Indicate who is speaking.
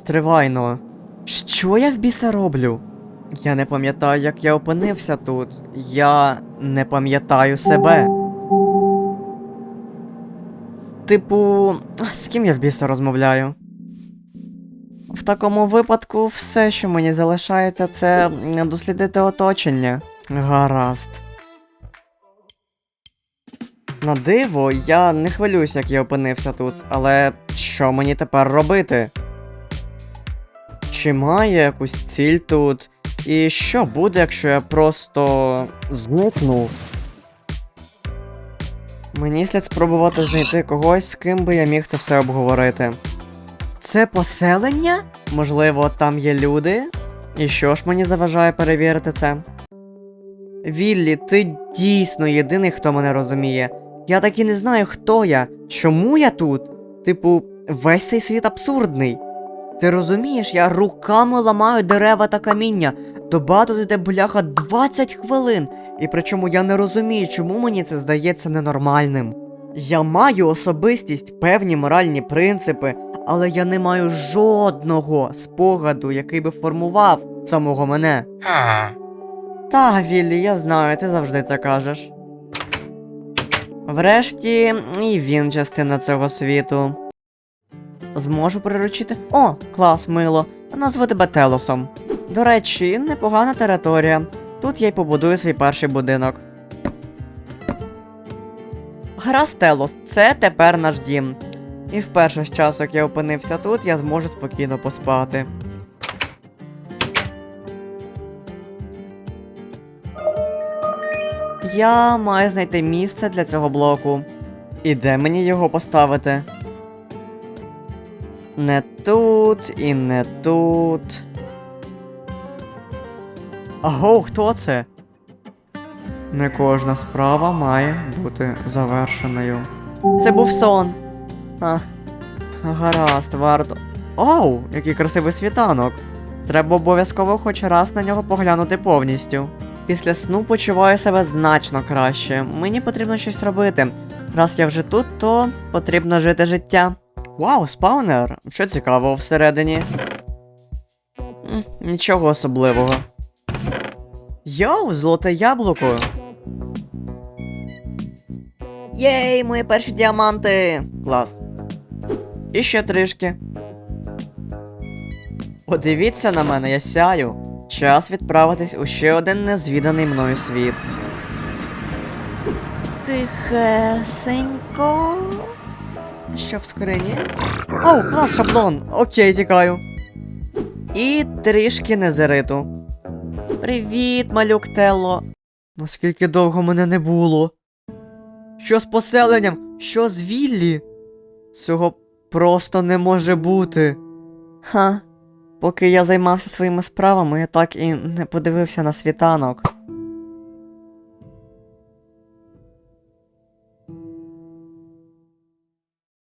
Speaker 1: стривайно. Що я в біса роблю? Я не пам'ятаю, як я опинився тут. Я не пам'ятаю себе. Типу, з ким я в біса розмовляю? В такому випадку все, що мені залишається, це дослідити оточення. Гаразд. На диво, я не хвилююсь, як я опинився тут, але що мені тепер робити? Чи має якусь ціль тут? І що буде, якщо я просто зникну? Мені слід спробувати знайти когось, з ким би я міг це все обговорити. Це поселення? Можливо, там є люди? І що ж мені заважає перевірити це? Віллі, ти дійсно єдиний, хто мене розуміє. Я так і не знаю, хто я, чому я тут. Типу, весь цей світ абсурдний. Ти розумієш, я руками ламаю дерева та каміння. Доба тут іде бляха 20 хвилин. І причому я не розумію, чому мені це здається ненормальним. Я маю особистість, певні моральні принципи, але я не маю жодного спогаду, який би формував самого мене. Та, Віллі, я знаю, ти завжди це кажеш. Врешті, і він частина цього світу. Зможу приручити. О, клас, мило. Назву тебе Телосом. До речі, непогана територія. Тут я й побудую свій перший будинок. Гаразд, Телос, це тепер наш дім. І вперше з часу, як я опинився тут, я зможу спокійно поспати. Я маю знайти місце для цього блоку. І де мені його поставити? Не тут і не тут. Аго, хто це? Не кожна справа має бути завершеною. Це був сон. А, гаразд, варто. Оу, який красивий світанок. Треба обов'язково хоч раз на нього поглянути повністю. Після сну почуваю себе значно краще. Мені потрібно щось робити. Раз я вже тут, то потрібно жити життя. Вау, спаунер! Що цікавого всередині? Нічого особливого. Йоу, золоте яблуко. Єй, мої перші діаманти! Клас. І ще трішки. Подивіться на мене, я сяю. Час відправитись у ще один незвіданий мною світ. Тихесенько. Що в скрині? Оу, клас, шаблон! Окей, тікаю. І трішки незериту. Привіт, малюк Телло. Наскільки довго мене не було? Що з поселенням? Що з Віллі? Цього просто не може бути. Ха. Поки я займався своїми справами, я так і не подивився на світанок.